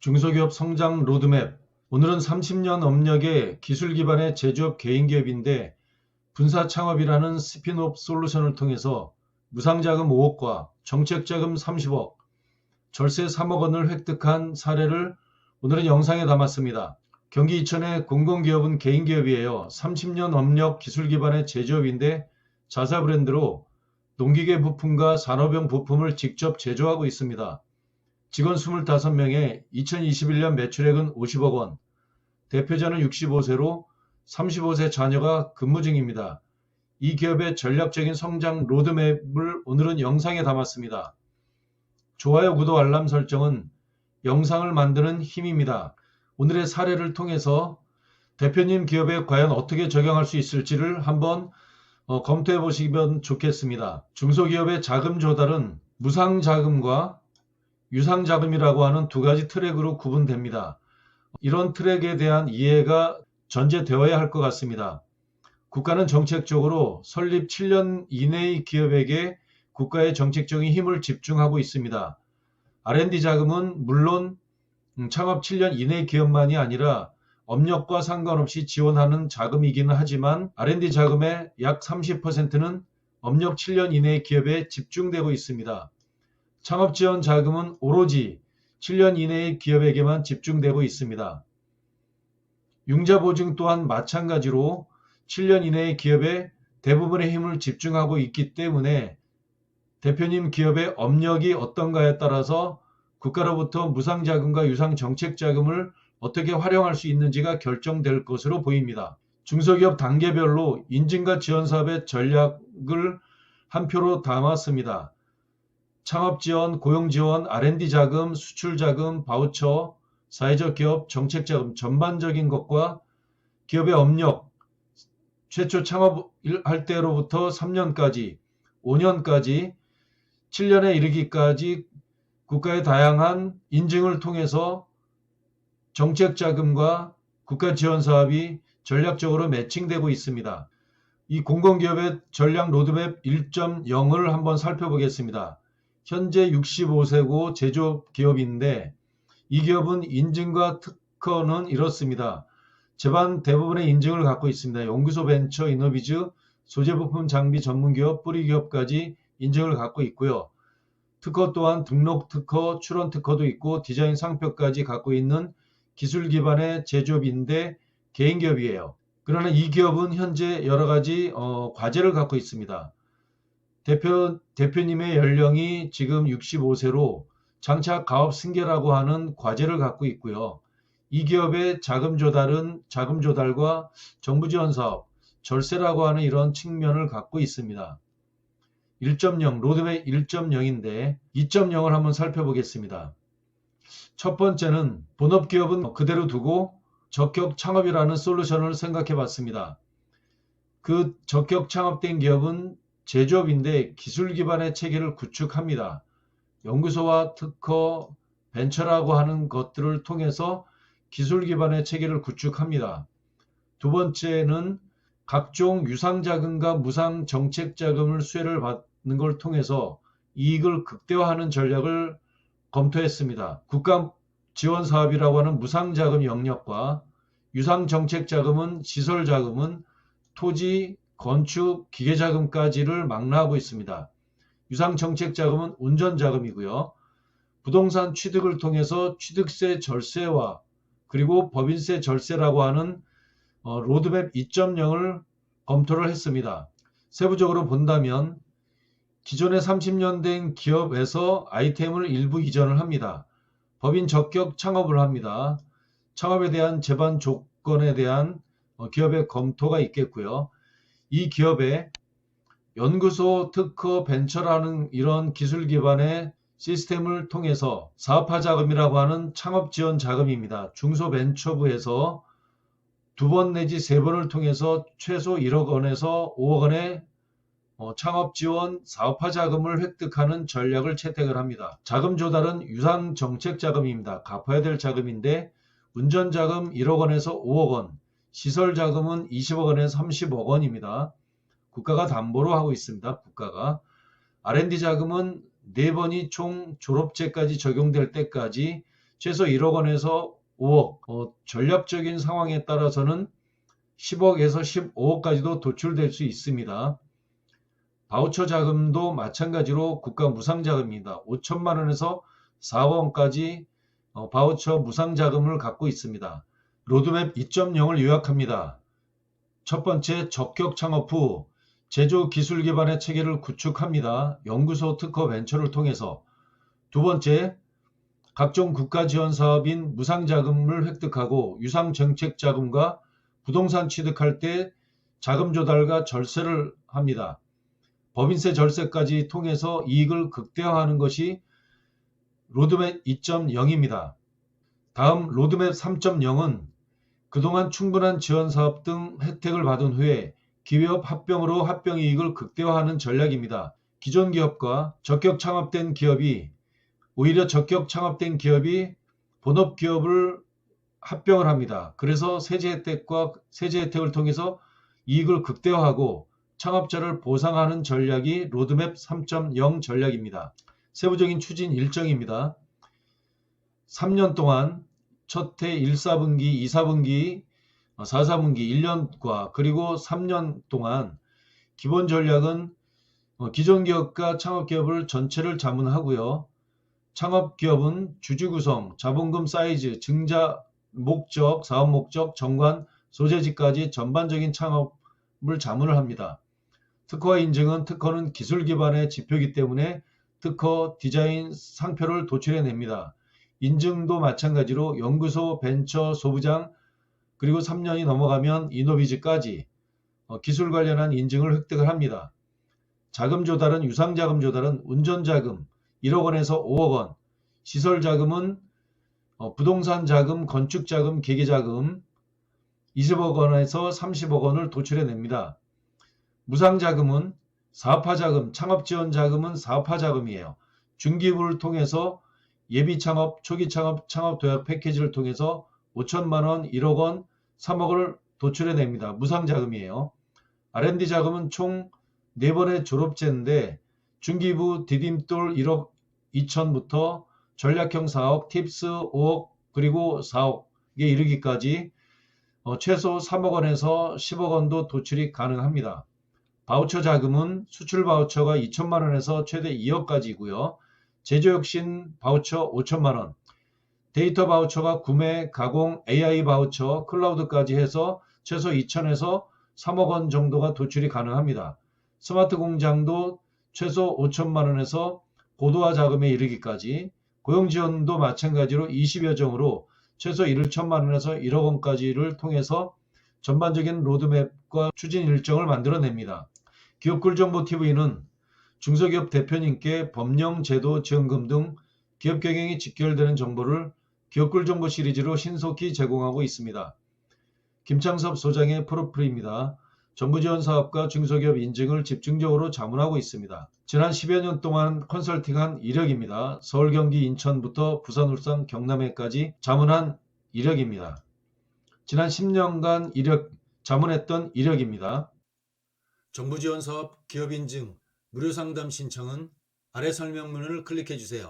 중소기업 성장 로드맵. 오늘은 30년 업력의 기술 기반의 제조업 개인기업인데 분사 창업이라는 스피노프 솔루션을 통해서 무상자금 5억과 정책자금 30억, 절세 3억 원을 획득한 사례를 오늘은 영상에 담았습니다. 경기 이천의 공공기업은 개인기업이에요. 30년 업력 기술 기반의 제조업인데 자사 브랜드로 농기계 부품과 산업용 부품을 직접 제조하고 있습니다. 직원 25명에 2021년 매출액은 50억 원, 대표자는 65세로 35세 자녀가 근무 중입니다. 이 기업의 전략적인 성장 로드맵을 오늘은 영상에 담았습니다. 좋아요, 구독, 알람 설정은 영상을 만드는 힘입니다. 오늘의 사례를 통해서 대표님 기업에 과연 어떻게 적용할 수 있을지를 한번 어, 검토해 보시면 좋겠습니다. 중소기업의 자금 조달은 무상 자금과 유상 자금이라고 하는 두 가지 트랙으로 구분됩니다. 이런 트랙에 대한 이해가 전제되어야 할 것 같습니다. 국가는 정책적으로 설립 7년 이내의 기업에게 국가의 정책적인 힘을 집중하고 있습니다. R&D 자금은 물론 음, 창업 7년 이내 기업만이 아니라 업력과 상관없이 지원하는 자금이기는 하지만 R&D 자금의 약 30%는 업력 7년 이내 기업에 집중되고 있습니다. 창업 지원 자금은 오로지 7년 이내의 기업에게만 집중되고 있습니다. 융자 보증 또한 마찬가지로 7년 이내의 기업에 대부분의 힘을 집중하고 있기 때문에 대표님 기업의 업력이 어떤가에 따라서 국가로부터 무상 자금과 유상 정책 자금을 어떻게 활용할 수 있는지가 결정될 것으로 보입니다. 중소기업 단계별로 인증과 지원 사업의 전략을 한 표로 담았습니다. 창업 지원, 고용 지원, R&D 자금, 수출 자금, 바우처, 사회적 기업 정책 자금 전반적인 것과 기업의 업력, 최초 창업할 때로부터 3년까지, 5년까지, 7년에 이르기까지 국가의 다양한 인증을 통해서 정책 자금과 국가 지원 사업이 전략적으로 매칭되고 있습니다. 이 공공기업의 전략 로드맵 1.0을 한번 살펴보겠습니다. 현재 65세고 제조업 기업인데 이 기업은 인증과 특허는 이렇습니다. 제반 대부분의 인증을 갖고 있습니다. 연구소 벤처 이노비즈, 소재부품 장비 전문기업, 뿌리기업까지 인증을 갖고 있고요. 특허 또한 등록 특허, 출원 특허도 있고 디자인 상표까지 갖고 있는 기술 기반의 제조업인데 개인 기업이에요. 그러나 이 기업은 현재 여러 가지 어, 과제를 갖고 있습니다. 대표, 대표님의 연령이 지금 65세로 장차 가업 승계라고 하는 과제를 갖고 있고요. 이 기업의 자금 조달은 자금 조달과 정부 지원 사업, 절세라고 하는 이런 측면을 갖고 있습니다. 1.0, 로드맵 1.0인데 2.0을 한번 살펴보겠습니다. 첫 번째는 본업 기업은 그대로 두고 적격 창업이라는 솔루션을 생각해 봤습니다. 그 적격 창업된 기업은 제조업인데 기술 기반의 체계를 구축합니다. 연구소와 특허, 벤처라고 하는 것들을 통해서 기술 기반의 체계를 구축합니다. 두 번째는 각종 유상 자금과 무상 정책 자금을 수혜를 받는 걸 통해서 이익을 극대화하는 전략을 검토했습니다. 국가 지원 사업이라고 하는 무상 자금 영역과 유상 정책 자금은 시설 자금은 토지, 건축, 기계자금까지를 망라하고 있습니다. 유상정책자금은 운전자금이고요. 부동산 취득을 통해서 취득세 절세와 그리고 법인세 절세라고 하는 어, 로드맵 2.0을 검토를 했습니다. 세부적으로 본다면 기존에 30년 된 기업에서 아이템을 일부 이전을 합니다. 법인 적격 창업을 합니다. 창업에 대한 제반 조건에 대한 어, 기업의 검토가 있겠고요. 이 기업에 연구소, 특허, 벤처라는 이런 기술 기반의 시스템을 통해서 사업화 자금이라고 하는 창업 지원 자금입니다. 중소벤처부에서 두 번 내지 세 번을 통해서 최소 1억 원에서 5억 원의 어, 창업 지원 사업화 자금을 획득하는 전략을 채택을 합니다. 자금 조달은 유상 정책 자금입니다. 갚아야 될 자금인데 운전 자금 1억 원에서 5억 원, 시설 자금은 20억 원에서 30억 원입니다. 국가가 담보로 하고 있습니다. 국가가 R&D 자금은 네 번이 총 졸업제까지 적용될 때까지 최소 1억 원에서 5억, 어, 전략적인 상황에 따라서는 10억에서 15억까지도 도출될 수 있습니다. 바우처 자금도 마찬가지로 국가 무상 자금입니다. 5천만 원에서 4억 원까지 어, 바우처 무상 자금을 갖고 있습니다. 로드맵 2.0을 요약합니다. 첫 번째, 적격 창업 후 제조 기술 기반의 체계를 구축합니다. 연구소 특허 벤처를 통해서. 두 번째, 각종 국가 지원 사업인 무상 자금을 획득하고 유상 정책 자금과 부동산 취득할 때 자금 조달과 절세를 합니다. 법인세 절세까지 통해서 이익을 극대화하는 것이 로드맵 2.0입니다. 다음 로드맵 3.0은 그동안 충분한 지원 사업 등 혜택을 받은 후에 기업 합병으로 합병 이익을 극대화하는 전략입니다. 기존 기업과 적격 창업된 기업이 오히려 적격 창업된 기업이 본업 기업을 합병을 합니다. 그래서 세제 혜택과 세제 혜택을 통해서 이익을 극대화하고 창업자를 보상하는 전략이 로드맵 3.0 전략입니다. 세부적인 추진 일정입니다. 3년 동안 첫해 1, 4분기, 2, 4분기, 4, 4분기 1년과 그리고 3년 동안 기본 전략은 어, 기존 기업과 창업 기업을 전체를 자문하고요. 창업 기업은 주주 구성, 자본금 사이즈, 증자 목적, 사업 목적, 정관, 소재지까지 전반적인 창업을 자문을 합니다. 특허 인증은 특허는 기술 기반의 지표이기 때문에 특허 디자인 상표를 도출해 냅니다. 인증도 마찬가지로 연구소, 벤처, 소부장, 그리고 3년이 넘어가면 이노비즈까지 어, 기술 관련한 인증을 획득을 합니다. 자금 조달은 유상 자금 조달은 운전 자금 1억 원에서 5억 원, 시설 자금은 어, 부동산 자금, 건축 자금, 계계 자금 20억 원에서 30억 원을 도출해 냅니다. 무상 자금은 사업화 자금, 창업 지원 자금은 사업화 자금이에요. 중기부를 통해서 예비 창업, 초기 창업, 창업 도약 패키지를 통해서 5천만 원, 1억 원, 3억을 도출해 냅니다. 무상 자금이에요. R&D 자금은 총 4번의 졸업제인데 중기부 디딤돌 1억 2천부터 전략형 4억, 팁스 5억, 그리고 4억에 이르기까지 어, 최소 3억 원에서 10억 원도 도출이 가능합니다. 바우처 자금은 수출 바우처가 2천만 원에서 최대 2억까지고요. 제조혁신 바우처 5천만 원, 데이터 바우처가 구매, 가공, AI 바우처, 클라우드까지 해서 최소 2천에서 3억 원 정도가 도출이 가능합니다. 스마트 공장도 최소 5천만 원에서 고도화 자금에 이르기까지 고용 지원도 마찬가지로 20여 정으로 최소 1천만 원에서 1억 원까지를 통해서 전반적인 로드맵과 추진 일정을 만들어냅니다. 기업꿀정보TV는 중소기업 대표님께 법령, 제도, 지원금 등 기업 경영이 직결되는 정보를 기업꿀정보 시리즈로 신속히 제공하고 있습니다. 김창섭 소장의 프로필입니다. 정부 지원 사업과 중소기업 인증을 집중적으로 자문하고 있습니다. 지난 10여 년 동안 컨설팅한 이력입니다. 서울, 경기, 인천부터 부산, 울산, 경남에까지 자문한 이력입니다. 지난 10년간 이력, 자문했던 이력입니다. 정부 지원 사업 기업 인증 무료 상담 신청은 아래 설명문을 클릭해 주세요.